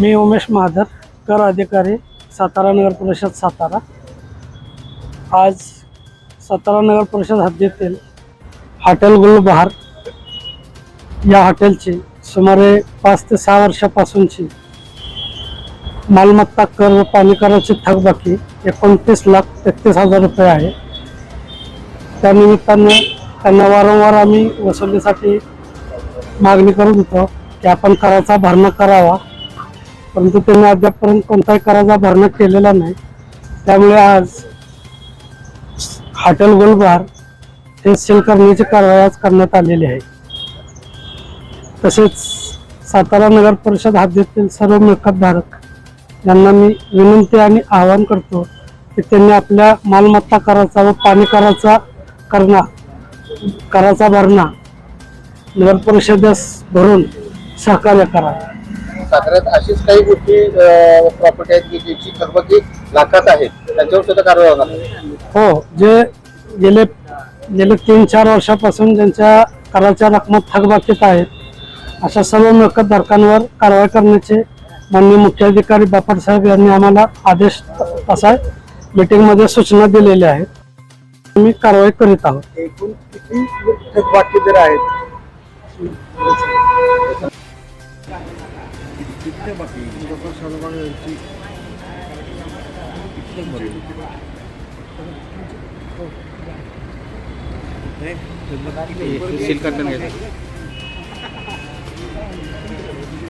मी उमेश महादर कर अधिकारी सातारा नगर परिषद सातारा. आज सातारा नगर परिषद हद्दीतील हॉटेल गुलबहार या हॉटेलची सुमारे पाच ते सहा वर्षापासूनची मालमत्ता कर व पाणी कराची थकबाकी एकोणतीस लाख तेहतीस हजार रुपये आहे. त्यानिमित्ताने त्यांना वारंवार आम्ही वसुलीसाठी मागणी करत होतो की आपण कराचा भरणा करावा. परंतु त्यांनी अद्यापपर्यंत कोणताही कराचा भरणा केलेला नाही. त्यामुळे आज हॉटेल गुलबार हे सील करण्याची कारवाई आज करण्यात आलेली आहे. तसेच सातारा नगर परिषद हद्दीतील सर्व मिळकतधारक यांना मी विनंती आणि आवाहन करतो की त्यांनी आपल्या मालमत्ता कराचा व पाणी कराचा करणा कराचा भरणा नगर परिषदेस भरून सहकार्य करा साताऱ्यात अशीच काही मोठी प्रॉपर्टी आहेत की ज्याची थकबाकी लाखात आहे त्यांच्यावर सुद्धा कारवाई होणार. हो जे गेले गेले तीन चार वर्षापासून ज्यांच्या कराच्या रकमा थकबाकीत आहेत अशा सर्व मिळकतधारकांवर कारवाई करण्याचे माननीय मुख्याधिकारी बापट साहेब यांनी आम्हाला आदेश तसा मीटिंगमध्ये सूचना दिलेल्या आहेत. आम्ही कारवाई करीत आहोत. एकूण किती आहेत? सील करताना